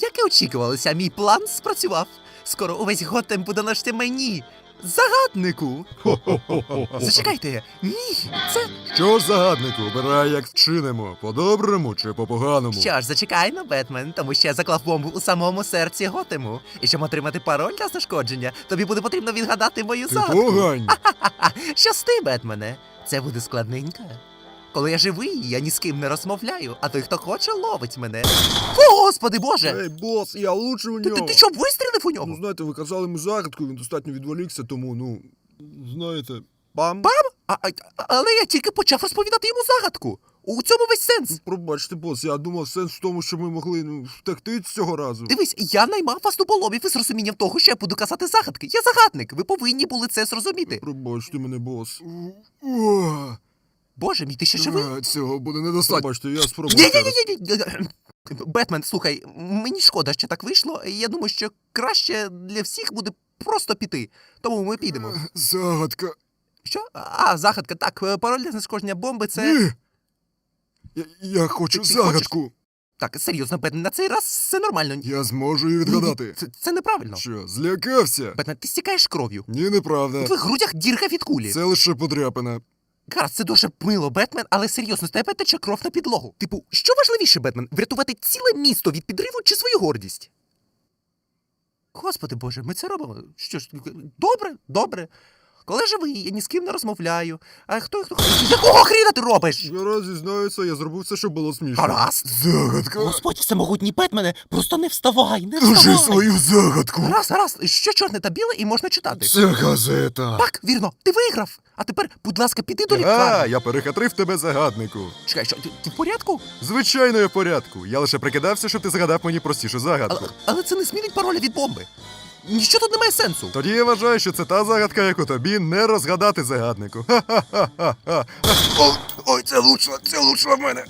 Як і очікувалося, мій план спрацював. Скоро увесь готем буде належати мені. Загаднику. Зачекайте, ні, це. Що ж, загаднику, обирай, як вчинимо, по-доброму чи по-поганому. Що ж, зачекай на Бетмен, тому що я заклав бомбу у самому серці Готему. І щоб отримати пароль для знешкодження, тобі буде потрібно відгадати мою Ти загадку. погань. Щасти, Бетмене. Це буде складненько. Коли я живий, я ні з ким не розмовляю, а той, хто хоче, ловить мене. О, господи боже! Ей, бос, я лучше у Ти, нього. ти, ти що, вистрілив у Ну, нього? знаєте, ви казали йому загадку, він достатньо відволікся, тому, ну, знаєте, бам. А, а, але я тільки почав розповідати йому загадку. У цьому весь сенс. Ну, Пробачте, бос, я думав сенс в тому, що ми могли ну, втекти цього разу. Дивись, я наймав вас дуболомів із розумінням того, що я буду казати загадки. Я загадник. Ви повинні були це зрозуміти. Пробачте мене, бос. О, Боже мій, ти ще живий? е, Цього буде недостатньо. Пробачте, я спробую. Ні, ні, ні, ні, ні. Бетмен, слухай, мені шкода, що так вийшло. Я думаю, що краще для всіх буде просто піти. Тому ми підемо. Е, Загадка. Що? А, загадка, так, е, пароль для знешкодження бомби це. Ні. Я, я хочу Ти- ти загадку. Так, серйозно, Бетмен, на цей раз все нормально. Ні, Я зможу її ні, відгадати. Це, це неправильно. Що, злякався? Бетмен, ти стікаєш кров'ю. Ні, неправда. У твоїх грудях дірка від кулі. Це лише подряпина. Гаразд, це дуже мило, Бетмен, але серйозно, з тебе тече кров на підлогу. Типу, що важливіше, Бетмен, врятувати ціле місто від підриву чи свою гордість? Господи Боже, ми це робимо. Що ж, добре, добре. Коли живий, я ні з ким не розмовляю. А хто хто? Якого хріна ти робиш? Гаразд зізнаюся, я зробив все, щоб було смішно. Гаразд. Загадка. Господь всемогутній Бетмене, просто не вставай, не Кажи свою загадку. Гаразд, гаразд, що чорне та біле і можна читати. Це газета. Так, вірно, ти виграв. А тепер, будь ласка, піди до А, лікарні. я перехитрив тебе загаднику. Чекай, що ти, ти в порядку? Звичайно, я в порядку. Я лише прикидався, щоб ти згадав мені простішу загадку. Але, але це не змінить пароля від бомби. Ніщо тут немає сенсу. Тоді я вважаю, що це та загадка, яку тобі не розгадати загаднику. Ха-ха-ха-ха. Ой, ой, це лучше, це лучше в мене.